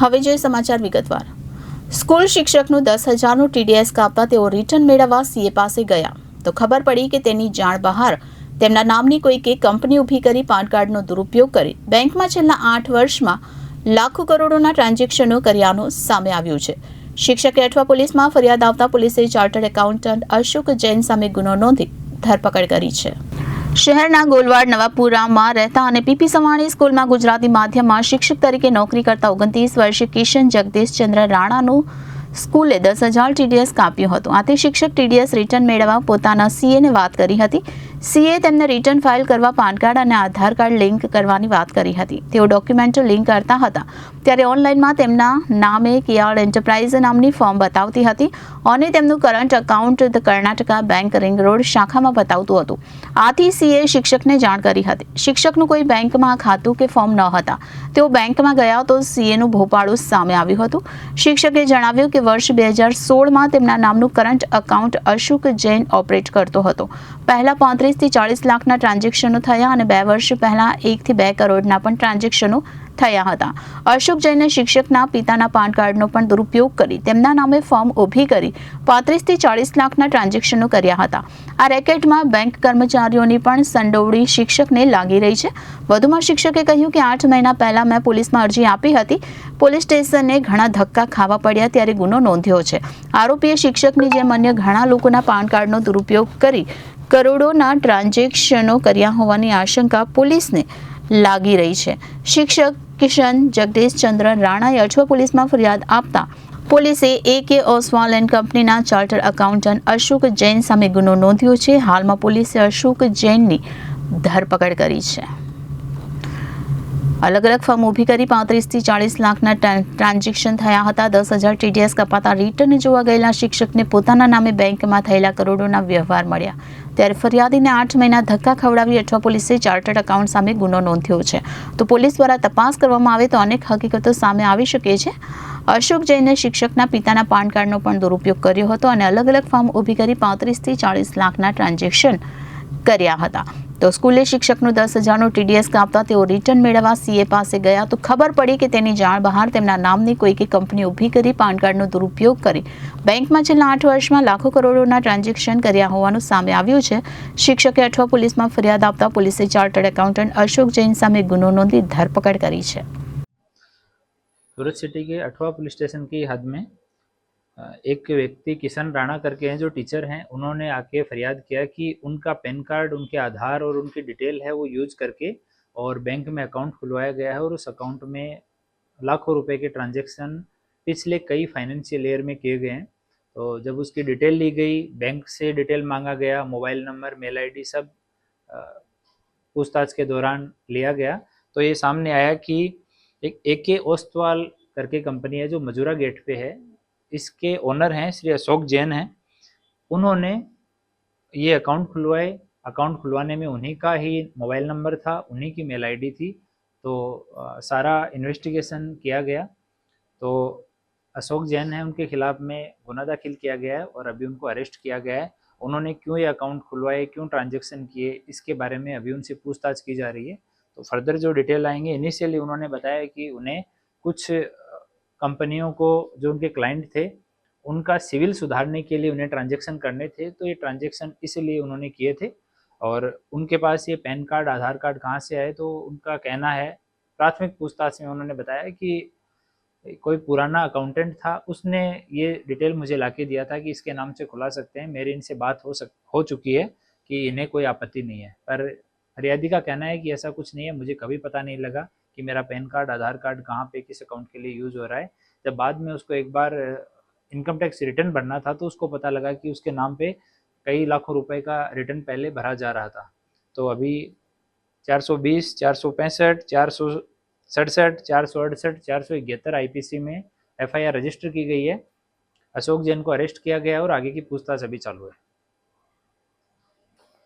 હવે જોઈએ સમાચાર વિગતવાર. સ્કૂલ શિક્ષકનું દસ હજારનું ટીડીએસ કાપતા તેઓ રિટર્ન મેળવવા સીએ પાસે ગયા. તો ખબર પડી કે તેની જાણ બહાર તેમના નામની કોઈકે કંપની ઊભી કરી પાન કાર્ડનો દુરુપયોગ કરી. બેંકમાં છેલ્લા આઠ વર્ષમાં લાખો કરોડોના ટ્રાન્ઝેક્શનો કર્યાનું સામે આવ્યું છે. શિક્ષકે અઠવા પોલીસમાં ફરિયાદ આવતા પોલીસે ચાર્ટર્ડ એકાઉન્ટન્ટ અશોક જૈન સામે ગુનો નોંધી ધરપકડ કરી છે. શહેરના ગોલવાડ નવાપુરામાં રહેતા અને પીપી સવાણી સ્કૂલમાં ગુજરાતી માધ્યમમાં શિક્ષક તરીકે નોકરી કરતા ઓગણત્રીસ વર્ષીય કિશન જગદીશચંદ્ર રાણાનું સ્કૂલે દસ હજાર ટીડીએસ કાપ્યું હતું. આથી શિક્ષક ટીડીએસ રિટર્ન મેળવવા પોતાના સીએને વાત કરી હતી. સીએ તેમને રિટર્ન ફાઇલ કરવા પાન કાર્ડ અને આધાર કાર્ડ લિંક કરવાની વાત કરી હતી. તેઓ ડોક્યુમેન્ટો લિંક કરતા હતા. ત્યારે ઓનલાઈનમાં તેમના નામે કિયાળ એન્ટરપ્રાઇઝ નામની ફોર્મ બતાવતી હતી અને તેમનું current account the Karnataka bank ring road શાખામાં બતાવતું હતું. આથી સીએ શિક્ષકને જાણ કરી હતી. શિક્ષકનું કોઈ બેંકમાં ખાતું કે ફોર્મ ન હતા. તેઓ બેંકમાં ગયા તો સીએનું ભોપાળું સામે આવ્યું હતું. શિક્ષકે જણાવ્યું કે વર્ષ બે હજાર સોળમાં તેમના નામનું current account Ashok Jain operate કરતો હતો. પહેલા પાંત્રીસથી ચાળીસ લાખના ટ્રાન્ઝેક્શનો થયા અને બે વર્ષ પહેલા એકથી બે કરોડના પણ ટ્રાન્ઝેક્શનો થયા હતા. અશોક જૈને શિક્ષકના પિતાના પાન કાર્ડનો પણ દુરુપયોગ કરી તેમના નામે ફોર્મ ઊભી કરી પાંત્રીસથી ચાળીસ લાખના ટ્રાન્ઝેક્શનો કર્યા હતા. આ રેકેટમાં બેંક કર્મચારીઓની પણ સંડોવણી શિક્ષકને લાગી રહી છે. વધુમાં શિક્ષકે કહ્યું કે આઠ મહિના પહેલા મેં પોલીસમાં અરજી આપી હતી. પોલીસ સ્ટેશને ઘણા ધક્કા ખાવા પડ્યા ત્યારે ગુનો નોંધ્યો છે. આરોપીએ શિક્ષકની જેમ અન્ય ઘણા લોકોના પાન કાર્ડનો દુરુપયોગ કરી કરોડોના ટ્રાન્ઝેક્શનો કર્યા હોવાની આશંકા પોલીસને લાગી રહી છે. શિક્ષક કિશન જગદીશચંદ્ર રાણાએ અઠવા પોલીસમાં ફરિયાદ આપતા પોલીસે એ કે ઓસવાલ એન્ડ કંપનીના ચાર્ટર એકાઉન્ટન્ટ અશોક જૈન સામે ગુનો નોંધ્યો છે. હાલમાં પોલીસે અશોક જૈનની ધરપકડ કરી છે. અલગ અલગ ફર્મ ઊભી કરી પાંત્રીસથી ચાળીસ લાખના ટ્રાન્ઝેક્શન થયા હતા. દસ હજાર ટીડીએસ કપાતા રિટર્ન જોવા ગયેલા શિક્ષકને પોતાના નામે બેંકમાં થયેલા કરોડોના વ્યવહાર મળ્યા. ત્યારે ફરિયાદીને આઠ મહિના ધક્કા ખવડાવી અઠવા પોલીસે ચાર્ટર્ડ એકાઉન્ટ સામે ગુનો નોંધ્યો છે. તો પોલીસ દ્વારા તપાસ કરવામાં આવે તો અનેક હકીકતો સામે આવી શકે છે. અશોક જૈને શિક્ષકના પિતાના પાન કાર્ડનો પણ દુરુપયોગ કર્યો હતો અને અલગ અલગ ફોર્મ ઊભી કરી પાંત્રીસથી ચાળીસ લાખના ટ્રાન્ઝેક્શન કર્યા હતા. તો સ્કૂલે શિક્ષકનું દસ હજારનું ટીડીએસ કાપતા તેઓ રિટર્ન મેળવવા સીએ પાસે ગયા તો ખબર પડી કે તેની જાણ બહાર તેમના નામની કોઈકે કંપની ઊભી કરી પાન કાર્ડનો દુરુપયોગ કરી બેંકમાં છેલ્લા આઠ વર્ષમાં લાખો કરોડોના ટ્રાન્ઝેક્શન કર્યા હોવાનું સામે આવ્યું છે શિક્ષકે અઠવા પોલીસમાં ફરિયાદ આપતા પોલીસે ચાર્ટર્ડ એકાઉન્ટન્ટ અશોક જૈન સામે ગુનો નોંધી ધરપકડ કરી છે सूरत सिटी के अठवा पुलिस स्टेशन की हद में अ, एक व्यक्ति किशन राणा करके हैं, जो टीचर हैं, उन्होंने आके फरियाद किया कि उनका पैन कार्ड, उनके आधार और उनकी डिटेल है, वो यूज़ करके और बैंक में अकाउंट खुलवाया गया है और उस अकाउंट में लाखों रुपए के ट्रांजैक्शन पिछले कई फाइनेंशियल ईयर में किए गए हैं। तो जब उसकी डिटेल ली गई, बैंक से डिटेल मांगा गया, मोबाइल नंबर, मेल आईडी सब पूछताछ के दौरान लिया गया तो ये सामने आया कि एक ए के ओस्तवाल करके कंपनी है, जो मजूरा गेट पे है इसके ओनर हैं श्री अशोक जैन हैं। उन्होंने ये अकाउंट खुलवाए। अकाउंट खुलवाने में उन्हीं का ही मोबाइल नंबर था उन्हीं की मेल आईडी थी। तो अ, सारा इन्वेस्टिगेशन किया गया। तो अशोक जैन है उनके खिलाफ में गुना दाखिल किया गया है और अभी उनको अरेस्ट किया गया है। उन्होंने क्यों ये अकाउंट खुलवाए क्यों ट्रांजेक्शन किए इसके बारे में अभी उनसे पूछताछ की जा रही है। तो फर्दर जो डिटेल आएँगे इनिशियली उन्होंने बताया कि उन्हें कुछ कंपनियों को, जो उनके क्लाइंट थे, उनका सिविल सुधारने के लिए उन्हें ट्रांजेक्शन करने थे तो ये ट्रांजेक्शन इसलिए उन्होंने किए थे। और उनके पास ये पैन कार्ड, आधार कार्ड कहाँ से आए तो उनका कहना है, प्राथमिक पूछताछ में उन्होंने बताया कि कोई पुराना अकाउंटेंट था, उसने ये डिटेल मुझे लाके दिया था कि इसके नाम से खुला सकते हैं, मेरी इनसे बात हो सक, हो चुकी है कि इन्हें कोई आपत्ति नहीं है। पर फरियादी का कहना है कि ऐसा कुछ नहीं है, मुझे कभी पता नहीं लगा कि मेरा पैन कार्ड आधार कार्ड कहाँ पे किस अकाउंट के लिए यूज़ हो रहा है। जब बाद में उसको एक बार इनकम टैक्स रिटर्न भरना था तो उसको पता लगा कि उसके नाम पे कई लाखों रुपए का रिटर्न पहले भरा जा रहा था। तो अभी 420, 465, 467, 468, 471 आईपीसी में एफआईआर रजिस्टर की गई है। अशोक जैन को अरेस्ट किया गया और आगे की पूछताछ अभी चालू है।